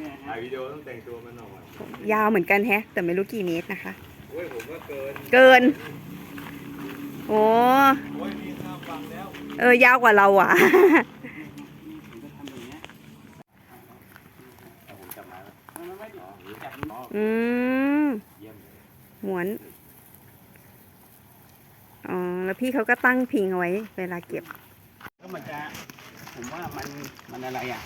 เนี่ยฮะถ่ายวิดีโอต้องแต่งตัวมันหน่อยยาวเหมือนกันแฮะ แต่ไม่รู้กี่เมตรนะคะ โอ้ยผมว่าเกินเกิน โอ้โอ้ยมีข้ามฟังแล้วเออยาวกว่าเราอะ ผมก็ทำอย่างเงี้ยเอาผมจับมาแล้วมันไม่อ๋อดีจับอ๋ออืมเยี่ยมเลยหมวนอ๋อแล้วพี่เขาก็ตั้งพิงเอาไว้ เวลาเก็บ ก็มันจะ ผมว่ามัน มันอะไรอะ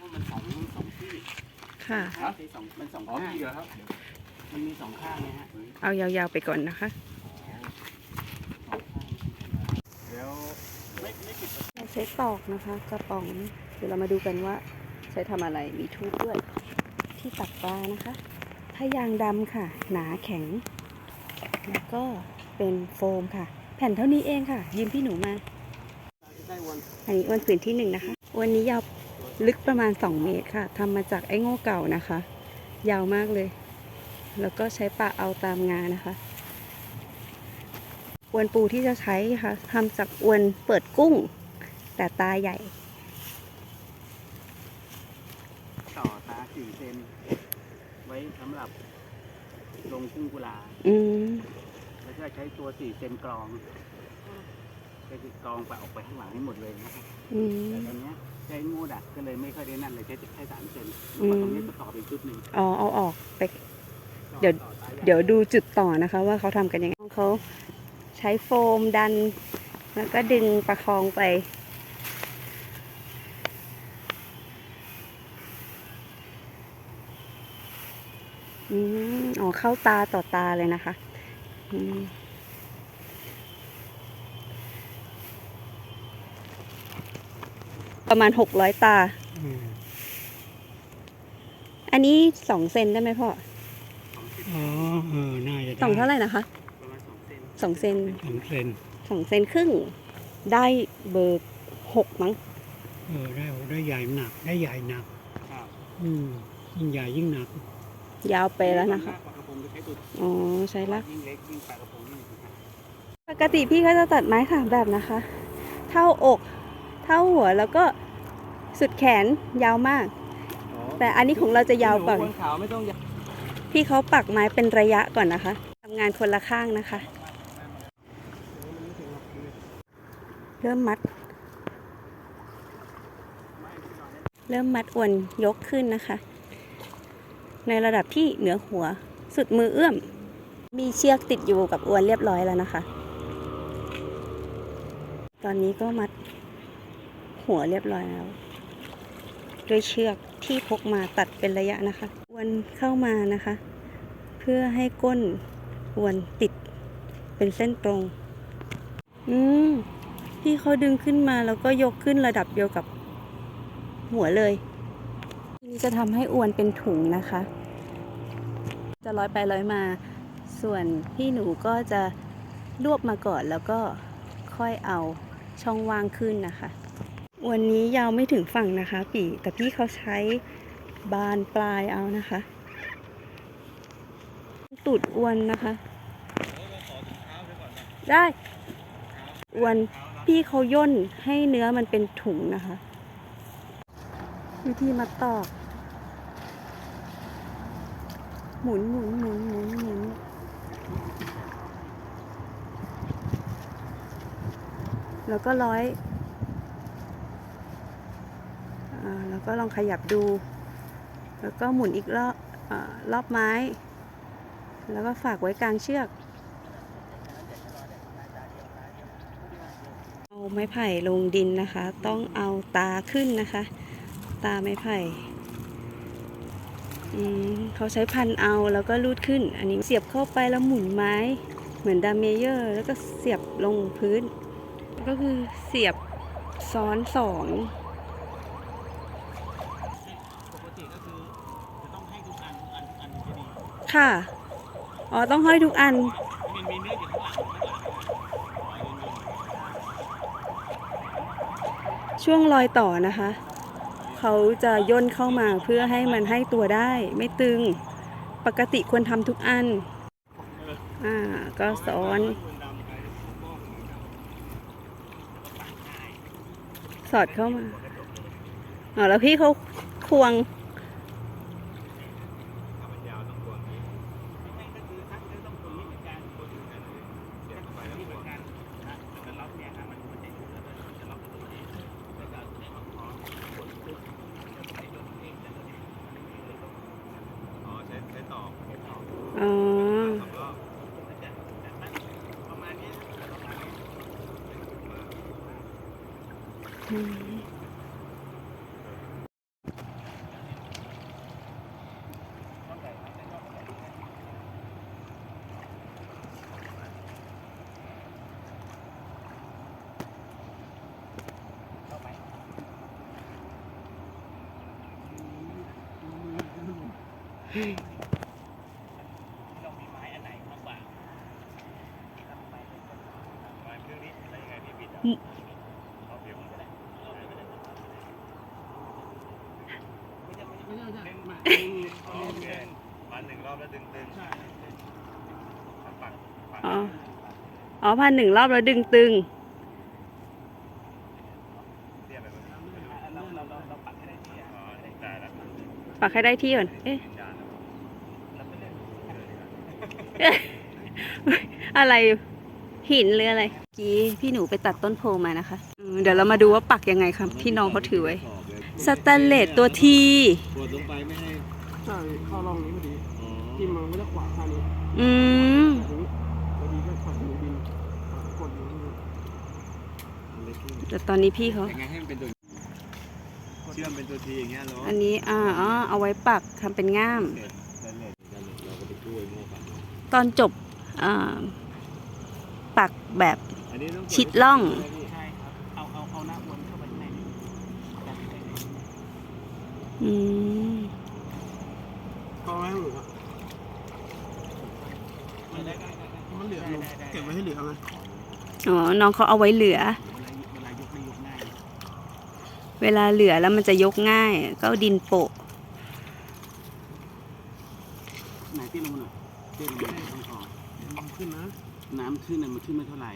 ว่ามันสองสองที่ ค่ะครับสองมันสองอ๋อข้างพี่เหรอครับ มันมีสองข้างนะฮะเอายาวๆไปก่อนนะคะสองข้างเดี๋ยวไม่ไม่ปิดประตูเราใช้ตอกนะคะกระป๋องเดี๋ยวเรามาดูกันว่าใช้ทำอะไรมีทูบด้วยที่ตักปลานะคะ ถ้ายางดำค่ะ หนาแข็ง แล้วก็เป็นโฟมค่ะ แผ่นเท่านี้เองค่ะ ยืมพี่หนูมาได้วันอันนี้อ้วนฝืนที่หนึ่งนะคะ วันนี้ยาว ลึกประมาณ 2 เมตรค่ะทำมาจากไอ้โง่เก่านะคะ ยาวมากเลย แล้วก็ใช้ปะเอาตามงานนะคะ อวนปูที่จะใช้ค่ะทำจากอวนเปิดกุ้ง แต่ตาใหญ่ ต่อตาสี่เซนไว้สำหรับลงกุ้งกุลาอืมแล้วก็ใช้ตัวสี่เซนกรองก็คือกรองไปออกไปข้างหลังให้หมดเลยนะครับอืม แต่ตอนเนี้ยใช้งูดักก็เลยไม่ค่อยได้นั่นเลยใช้แค่สามเซนอืม ตรงนี้ก็ต่อเป็นชุดหนึ่งอ๋อเอาออกไป เดี๋ยว ต่อตาใหญ่เดี๋ยวดูจุดต่อนะคะ ว่าเขาทำกันยังไงเขาใช้โฟมดัน แล้วก็ดึงประคองไปอืมอ๋อเข้าตาต่อตาเลยนะคะอืม ประมาณหกร้อยตา อันนี้สองเซนได้ไหมพ่อ อ๋อเออน่าจะได้สองเท่าไหร่นะคะประมาณสองเซนสองเซนสองเซนสองเซนครึ่ง ได้เบอร์หกมั้ง เออได้ได้ใหญ่หนัก ได้ใหญ่หนักครับอืมยิ่งใหญ่ยิ่งหนัก ยาวไปแล้วนะคะปลากระพงจะใช้ตัวอ๋อใช่ละยิ่งเล็กยิ่งปลากระพงยิ่งหนักปกติพี่ก็จะตัดไม้สามแบบนะคะ เท่าอก เท่าหัวแล้วก็ สุดแขนยาวมาก แต่อันนี้ของเราจะยาวกว่าบนขาวไม่ต้องยาวพี่เขาปักไม้เป็นระยะก่อนนะคะทำงานคนละข้างนะคะ เริ่มมัด เริ่มมัดอวนยกขึ้นนะคะ ในระดับที่เหนือหัวสุดมือเอื้อม มีเชือกติดอยู่กับอวนเรียบร้อยแล้วนะคะ ตอนนี้ก็มัดหัวเรียบร้อยแล้ว ด้วยเชือกที่พกมาตัดเป็นระยะนะคะอวนเข้ามานะคะ เพื่อให้ก้นอวนติดเป็นเส้นตรง อืมพี่เขาดึงขึ้นมาแล้วก็ยกขึ้นระดับเดียวกับหัวเลยนี้จะทำให้อวนเป็นถุงนะคะ จะร้อยไปร้อยมา ส่วนพี่หนูก็จะรวบมาก่อนแล้วก็ค่อยเอาช่องว่างขึ้นนะคะ วันนี้ยาวไม่ถึงฝั่งนะคะ ปีแต่พี่เขาใช้บานปลายเอานะคะ ตูดอวนนะคะ ได้อวนพี่เขาย่นให้เนื้อมันเป็นถุงนะคะ วิธีมาตอกหมุนหมุนหมุนหมุนหมุนแล้วก็ร้อยอา แล้วก็ลองขยับดู แล้วก็หมุนอีกรอบอรอบไม้ แล้วก็ฝากไว้กลางเชือก เอาไม้ไผ่ลงดินนะคะ ต้องเอาตาขึ้นนะคะ ตาไม้ไผ่เขาใช้พันเอาแล้วก็ลูดขึ้น อันนี้เสียบเข้าไปแล้วหมุนไม้ เหมือนดามเมเยอร์ แล้วก็เสียบลงพื้น ก็คือเสียบซ้อนสอง ปกติก็คือจะต้องให้ทุกอันทุกอันทุกอันถึงจะดี ค่ะ อ๋อ ต้องห้อยทุกอัน ช่วงรอยต่อนะคะ เขาจะย่นเข้ามาเพื่อให้มันให้ตัวได้ไม่ตึง ปกติควรทำทุกอัน อ่า ก็ซ้อน สอดเข้ามา อ๋อ แล้วพี่เขาควง ออ๋อ ดึงตึงใช่ปักปักปักอ๋ออ๋อพันหนึ่งรอบแล้วดึงตึงเทียบไปมันเราเราเราเราปักให้ได้ที่อะอ๋อได้แล้วปักให้ได้ที่ก่อน เอ๊ะจานแล้วเราไม่เล่นอะไรหินหรืออะไรเมื่อกี้พี่หนูไปตัดต้นโพมานะคะอืมเดี๋ยวเรามาดูว่าปักยังไงครับ ที่น้องเขาถือไว้ สแตนเลสตัวทีกดลงไปไม่ให้ใช่เข้าร่องนี้พอดีอ๋อ จิ้มมันก็จะขวางทางนี้อืมถึงพอดีก็ปัดหนูดินกดอยู่นี่เล็กขึ้นแต่ตอนนี้พี่เขายังไงให้มันเป็นตัวเชื่อมเป็นตัวทีอย่างเงี้ยเหรออันนี้อ่าอ๋อเอาไว้ปักทำเป็นง่ามเสร็จแล้วเลยแล้วเราก็ไปช่วยโม่กันตอนจบอ่าปักแบบอันนี้ต้องกชิดล่องใช่ครับเอาเอาเอาหน้าวนเข้าไปข้างในนี่ยัดไปเลยอืม ก็ไม่ให้หลุดอะ ได้ได้ได้ได้ มัน เหลืออยู่เก็บไว้ให้เหลือไงอ๋อ น้องเขาเอาไว้เหลือเวลาเวลายกได้ยกง่ายเวลาเหลือแล้วมันจะยกง่าย ก็เอาดินโปะ ไหนที่ลงหน่อยที่ลงหน่อยต้องขอมันขึ้นนะ น้ำขึ้นน่ะมันขึ้นไม่เท่าไหร่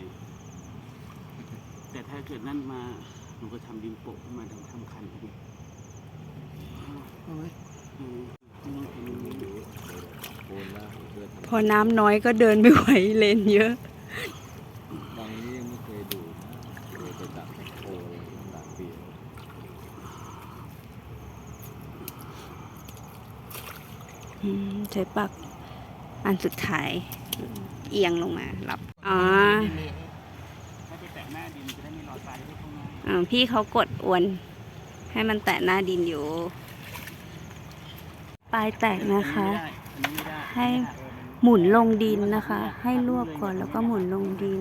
แต่ถ้าเกิดนั่นมาหนูก็ทำดินโปะขึ้นมาทำทำคันพอดีเอาไหมเออไม่ พอน้ำน้อยก็เดินไม่ไหวเลนเยอะบางนี้ยังไม่เคยดูเคยไปดักโคเลยหลายปีแล้วอืมใช้ปักอันสุดท้าย เอียงลงมารับ อ๋อพี่เขากดอวน ให้มันแตะหน้าดินอยู่ ปลายแตกนะคะ ให้ หมุนลงดินนะคะ ให้รวบก่อนแล้วก็หมุนลงดิน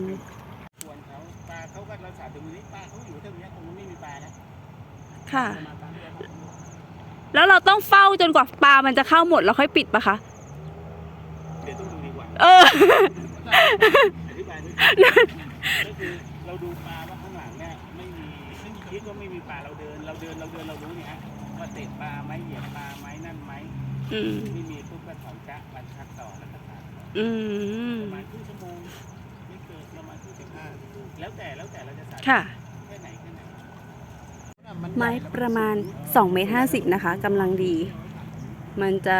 ควรเขาปลาเขาก็เราสาดตรงนี้ปลาเขาอยู่ตรงเนี้ยตรงนู้นไม่มีปลาแล้วค่ะมาตามที่เราทำแล้วเราต้องเฝ้าจนกว่าปลามันจะเข้าหมดแล้วค่อยปิดปะคะเดี๋ยวต้องดูดีกว่าเอออธิบายนิดก็คือเราดูปลาว่าข้างหลังเนี่ยไม่มีไม่มีคิดว่าไม่มีปลาเราเดิน เราเดินเราเดินเรารู้เนี่ยฮะว่าเตะปลาไหมเหยียบปลาไหมนั่นไหมอืมไม่มีปุ๊บก็ถอนจะมาชักต่อแล้วก็ตัด อืมประมาณครึ่งชั่วโมงไม่เกินประมาณครึ่งชั่วโมงแล้วแต่แล้วแต่เราจะสาดค่ะ แค่ไหนแค่ไหนไม้ประมาณ2เมตร50นะคะกำลังดี มันจะ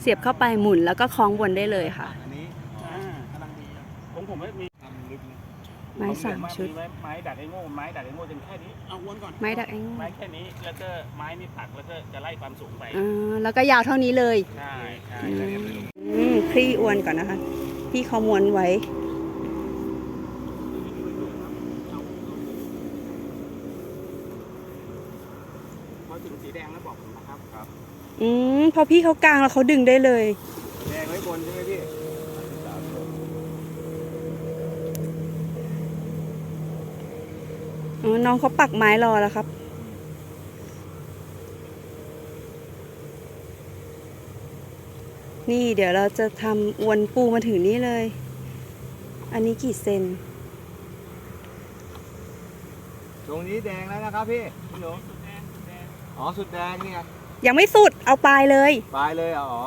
เสียบเข้าไปหมุนแล้วก็คล้องบนได้เลยค่ะ อันนี้อ่ากำลังดีของผมไม่มีทำลึกนะไม้สามชุดไม้ไม้ดักไอ้โง่ไม้ดักไอ้โง่จะแค่นี้ เอาวนก่อนไม้ดักเองไม้แค่นี้แล้วก็ไม้นี่ปักแล้วก็จะไล่ความสูงไป อ่าแล้วก็ยาวเท่านี้เลย ใช่ใช่อืมอืม คลี่อวนก่อนนะคะพี่เขาม้วนไว้ พอถึงสีแดงแล้วบอกผมนะครับครับอืมพอพี่เขากลางแล้วเขาดึงได้เลย แดงไว้บนใช่ไหมพี่อ๋อน้องเขาปักไม้รอแล้วครับ นี่เดี๋ยวเราจะทำอวนปูมาถึงนี่เลย อันนี้กี่เซน ตรงนี้แดงแล้วนะครับพี่พี่หนูสุดแดงสุดแดงอ๋อสุดแดงนี่ไงยังไม่สุดเอาปลายเลย ปลายเลยเหรออ๋อ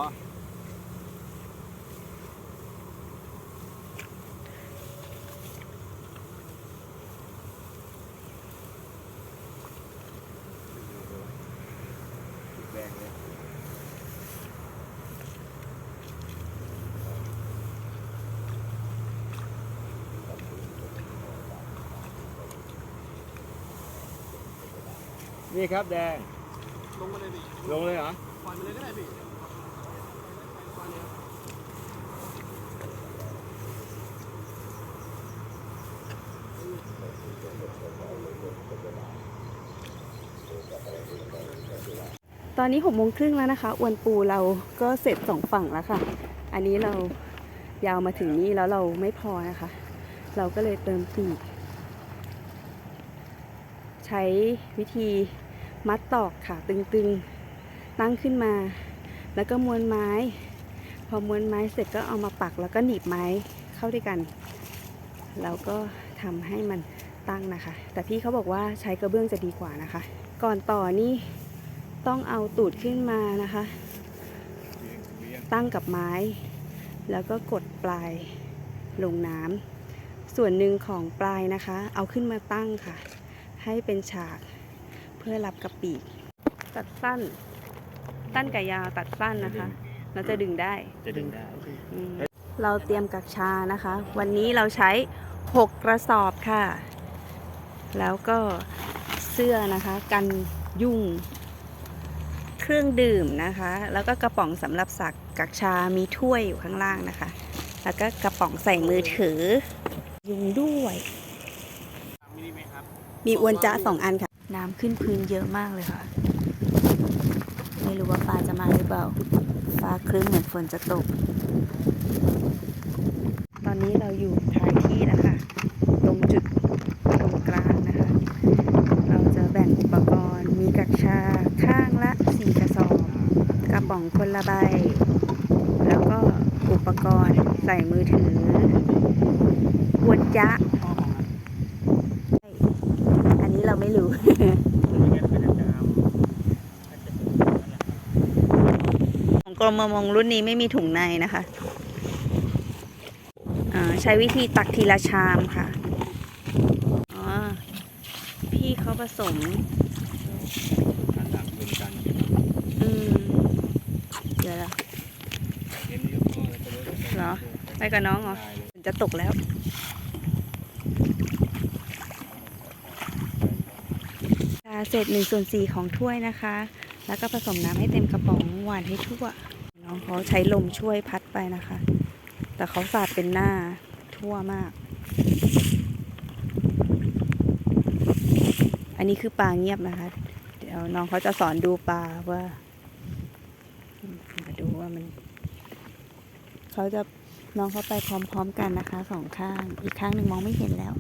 นี่ครับแดง ลงมาเลยพี่ลงเลยเหรอ ปล่อยมาเลยก็ได้พี่ปล่อยเลยครับตอนนี้หกโมงครึ่งแล้วนะคะอวนปูเราก็เสร็จสองฝั่งแล้วค่ะ อันนี้เรายาวมาถึงนี่แล้วเราไม่พอนะคะ เราก็เลยเติมปีก ใช้วิธี มัดตอกค่ะตึงๆ ตั้งขึ้นมา แล้วก็ม้วนไม้ พอม้วนไม้เสร็จก็เอามาปักแล้วก็หนีบไม้เข้าด้วยกัน แล้วก็ทำให้มันตั้งนะคะ แต่พี่เขาบอกว่าใช้กระเบื้องจะดีกว่านะคะ ก่อนต่อนี่ต้องเอาตูดขึ้นมานะคะ ตั้งกับไม้ แล้วก็กดปลายลงน้ำส่วนหนึ่งของปลายนะคะ เอาขึ้นมาตั้งค่ะ ให้เป็นฉาก พื่อรับกับปีก ตัดสั้น สั้นกับยาวตัดสั้นนะคะ เราจะดึงได้ จะดึงได้อืมเราเตรียมกักชานะคะ วันนี้เราใช้ 6 กระสอบค่ะ แล้วก็เสื้อนะคะ กันยุ่ง เครื่องดื่มนะคะ แล้วก็กระป๋องสำหรับสักกักชามีถ้วยอยู่ข้างล่างนะคะ แล้วก็กระป๋องใส่มือถือ ยุงด้วยมินิไหมครับมีอวนจ้าสองอันค่ะ น้ำขึ้นพื้นเยอะมากเลยค่ะ ไม่รู้ว่าฟ้าจะมาหรือเปล่า ฟ้าครึ้มเหมือนฝนจะตก ตอนนี้เราอยู่ท้ายที่แล้วค่ะ ตรงจุดตรงกลางนะคะ เราจะแบ่งอุปกรณ์ มีกักชาข้างละสี่กระสอบ กระป๋องคนละใบ แล้วก็อุปกรณ์ใส่มือถือวนจ้า อันนี้เราไม่รู้ ไม่งั้นก็จะดามอาจจะนั่นแหละครับ ของกรมประมงรุ่นนี้ไม่มีถุงในนะคะอ่าใช้วิธีตักทีละชามค่ะอ๋อพี่เขาผสมอืมเดี๋ยวละเอ็นยกก็จะรู้ว่าเหรอไปกับน้องเหรอจะตกแล้วชาเศษหนึ่งส่วนสี่ของถ้วยนะคะ แล้วก็ผสมน้ำให้เต็มกระป๋องหวานให้ทั่ว น้องเขาใช้ลมช่วยพัดไปนะคะ แต่เขาสาดเป็นหน้าทั่วมาก อันนี้คือปลาเงียบนะคะ เดี๋ยวน้องเขาจะสอนดูปลาว่ามาดูว่ามัน เขาจะน้องเขาไปพร้อมๆกันนะคะสองข้าง อีกข้างหนึ่งมองไม่เห็นแล้ว